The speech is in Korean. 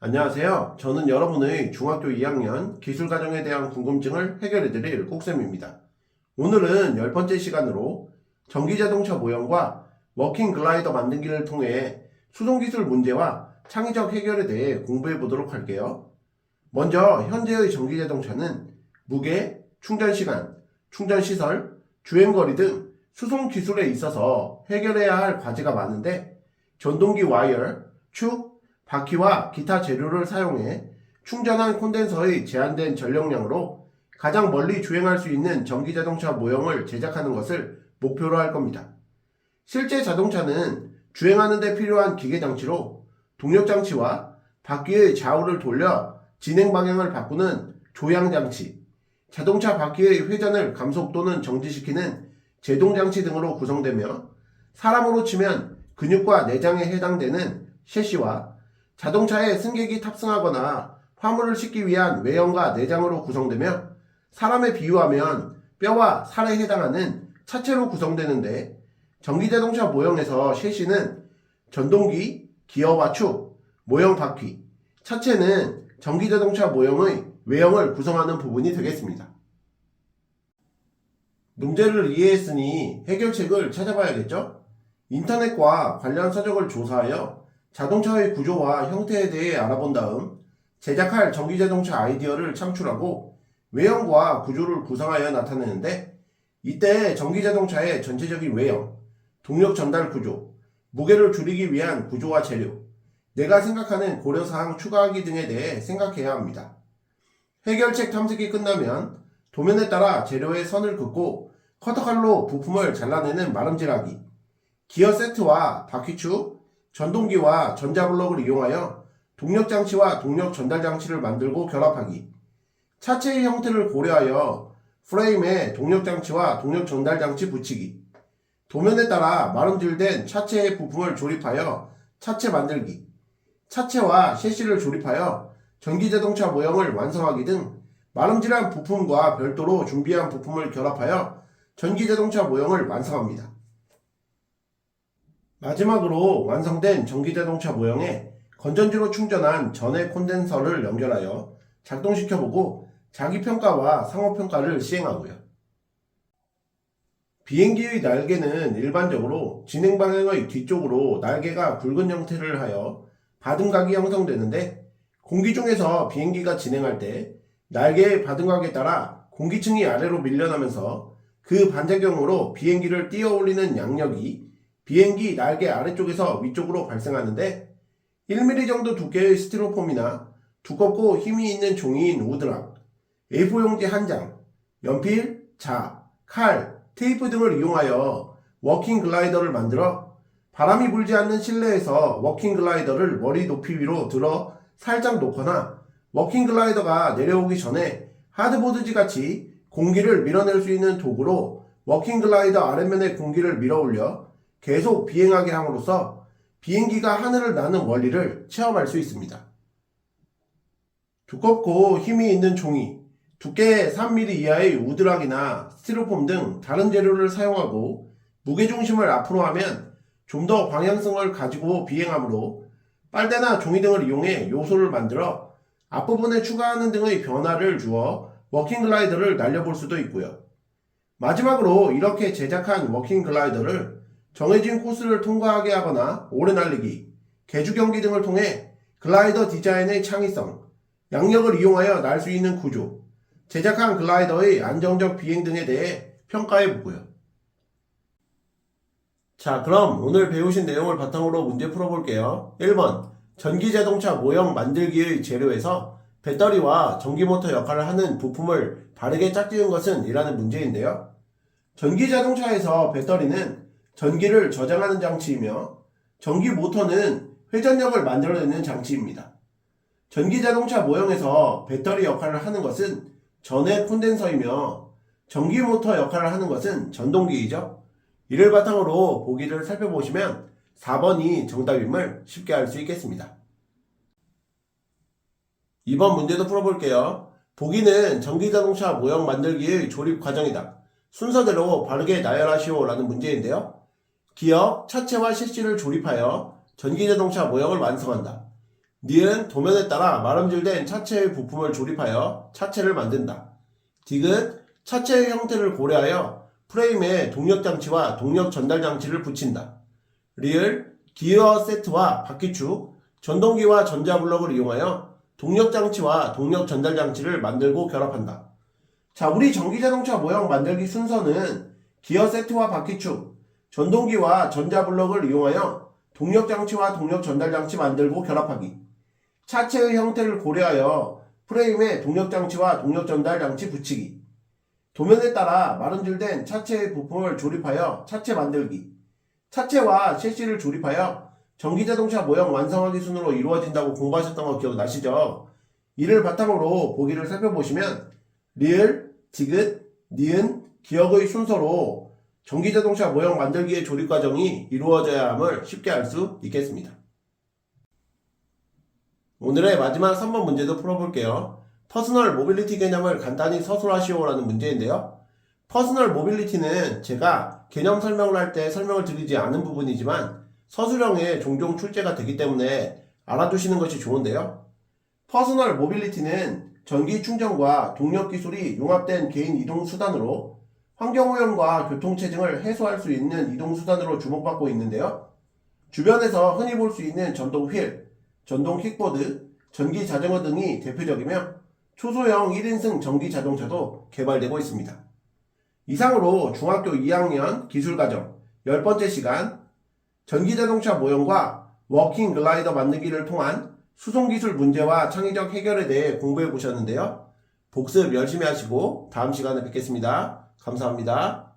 안녕하세요. 저는 여러분의 중학교 2학년 기술과정에 대한 궁금증을 해결해드릴 꼭쌤입니다. 오늘은 열 번째 시간으로 전기자동차 모형과 워킹 글라이더 만들기를 통해 수송기술 문제와 창의적 해결에 대해 공부해 보도록 할게요. 먼저 현재의 전기자동차는 무게, 충전시간, 충전시설, 주행거리 등 수송 기술에 있어서 해결해야 할 과제가 많은데 전동기 와이어, 축, 바퀴와 기타 재료를 사용해 충전한 콘덴서의 제한된 전력량으로 가장 멀리 주행할 수 있는 전기 자동차 모형을 제작하는 것을 목표로 할 겁니다. 실제 자동차는 주행하는 데 필요한 기계 장치로 동력 장치와 바퀴의 좌우를 돌려 진행 방향을 바꾸는 조향 장치, 자동차 바퀴의 회전을 감속 또는 정지시키는 제동장치 등으로 구성되며 사람으로 치면 근육과 내장에 해당되는 셰시와 자동차에 승객이 탑승하거나 화물을 싣기 위한 외형과 내장으로 구성되며 사람에 비유하면 뼈와 살에 해당하는 차체로 구성되는데 전기자동차 모형에서 셰시는 전동기, 기어와 축, 모형 바퀴, 차체는 전기자동차 모형의 외형을 구성하는 부분이 되겠습니다. 문제를 이해했으니 해결책을 찾아봐야겠죠? 인터넷과 관련 서적을 조사하여 자동차의 구조와 형태에 대해 알아본 다음 제작할 전기자동차 아이디어를 창출하고 외형과 구조를 구성하여 나타내는데 이때 전기자동차의 전체적인 외형, 동력 전달 구조, 무게를 줄이기 위한 구조와 재료, 내가 생각하는 고려사항 추가하기 등에 대해 생각해야 합니다. 해결책 탐색이 끝나면 도면에 따라 재료의 선을 긋고 커터칼로 부품을 잘라내는 마름질하기, 기어 세트와 바퀴축, 전동기와 전자블럭을 이용하여 동력 장치와 동력 전달 장치를 만들고 결합하기, 차체의 형태를 고려하여 프레임에 동력 장치와 동력 전달 장치 붙이기, 도면에 따라 마름질된 차체의 부품을 조립하여 차체 만들기, 차체와 셰시를 조립하여 전기자동차 모형을 완성하기 등 마름질한 부품과 별도로 준비한 부품을 결합하여 전기자동차 모형을 완성합니다. 마지막으로 완성된 전기자동차 모형에 건전지로 충전한 전해 콘덴서를 연결하여 작동시켜보고 자기평가와 상호평가를 시행하고요. 비행기의 날개는 일반적으로 진행 방향의 뒤쪽으로 날개가 굵은 형태를 하여 바등각이 형성되는데 공기 중에서 비행기가 진행할 때 날개의 바등각에 따라 공기층이 아래로 밀려나면서 그 반작용으로 비행기를 띄어 올리는 양력이 비행기 날개 아래쪽에서 위쪽으로 발생하는데 1mm 정도 두께의 스티로폼이나 두껍고 힘이 있는 종이인 우드락, A4 용지 한 장, 연필, 자, 칼, 테이프 등을 이용하여 워킹 글라이더를 만들어 바람이 불지 않는 실내에서 워킹 글라이더를 머리 높이 위로 들어 살짝 놓거나 워킹 글라이더가 내려오기 전에 하드보드지 같이 공기를 밀어낼 수 있는 도구로 워킹 글라이더 아래면에 공기를 밀어 올려 계속 비행하게 함으로써 비행기가 하늘을 나는 원리를 체험할 수 있습니다. 두껍고 힘이 있는 종이, 두께 3mm 이하의 우드락이나 스티로폼 등 다른 재료를 사용하고 무게중심을 앞으로 하면 좀 더 방향성을 가지고 비행하므로 빨대나 종이 등을 이용해 요소를 만들어 앞부분에 추가하는 등의 변화를 주어 워킹 글라이더를 날려볼 수도 있고요. 마지막으로 이렇게 제작한 워킹 글라이더를 정해진 코스를 통과하게 하거나 오래 날리기, 개주 경기 등을 통해 글라이더 디자인의 창의성, 양력을 이용하여 날 수 있는 구조, 제작한 글라이더의 안정적 비행 등에 대해 평가해 보고요. 자, 그럼 오늘 배우신 내용을 바탕으로 문제 풀어볼게요. 1번. 전기자동차 모형 만들기의 재료에서 배터리와 전기모터 역할을 하는 부품을 바르게 짝지은 것은 이라는 문제인데요. 전기자동차에서 배터리는 전기를 저장하는 장치이며 전기모터는 회전력을 만들어내는 장치입니다. 전기자동차 모형에서 배터리 역할을 하는 것은 전해 콘덴서이며 전기모터 역할을 하는 것은 전동기이죠. 이를 바탕으로 보기를 살펴보시면 4번이 정답임을 쉽게 알 수 있겠습니다. 2번 문제도 풀어볼게요. 보기는 전기자동차 모형 만들기의 조립 과정이다. 순서대로 바르게 나열하시오 라는 문제인데요. 기억, 차체와 실시를 조립하여 전기자동차 모형을 완성한다. 니은 도면에 따라 마름질된 차체의 부품을 조립하여 차체를 만든다. 디귿 차체의 형태를 고려하여 프레임에 동력 장치와 동력 전달 장치를 붙인다. 리을 기어 세트와 바퀴축, 전동기와 전자블럭을 이용하여 동력 장치와 동력 전달 장치를 만들고 결합한다. 자, 우리 전기 자동차 모형 만들기 순서는 기어 세트와 바퀴축, 전동기와 전자블럭을 이용하여 동력 장치와 동력 전달 장치 만들고 결합하기. 차체의 형태를 고려하여 프레임에 동력 장치와 동력 전달 장치 붙이기. 도면에 따라 마름질된 차체의 부품을 조립하여 차체 만들기. 차체와 셰시를 조립하여 전기자동차 모형 완성하기 순으로 이루어진다고 공부하셨던 거 기억나시죠? 이를 바탕으로 보기를 살펴보시면 리을, 디귿, 니은, 기억의 순서로 전기자동차 모형 만들기의 조립 과정이 이루어져야 함을 쉽게 알 수 있겠습니다. 오늘의 마지막 3번 문제도 풀어볼게요. 퍼스널 모빌리티 개념을 간단히 서술하시오라는 문제인데요. 퍼스널 모빌리티는 제가 개념 설명을 할 때 설명을 드리지 않은 부분이지만 서술형에 종종 출제가 되기 때문에 알아두시는 것이 좋은데요. 퍼스널 모빌리티는 전기 충전과 동력 기술이 융합된 개인 이동 수단으로 환경오염과 교통체증을 해소할 수 있는 이동 수단으로 주목받고 있는데요. 주변에서 흔히 볼 수 있는 전동 휠, 전동 킥보드, 전기 자전거 등이 대표적이며 초소형 1인승 전기 자동차도 개발되고 있습니다. 이상으로 중학교 2학년 기술과정 10번째 시간 전기자동차 모형과 워킹 글라이더 만들기를 통한 수송기술 문제와 창의적 해결에 대해 공부해 보셨는데요. 복습 열심히 하시고 다음 시간에 뵙겠습니다. 감사합니다.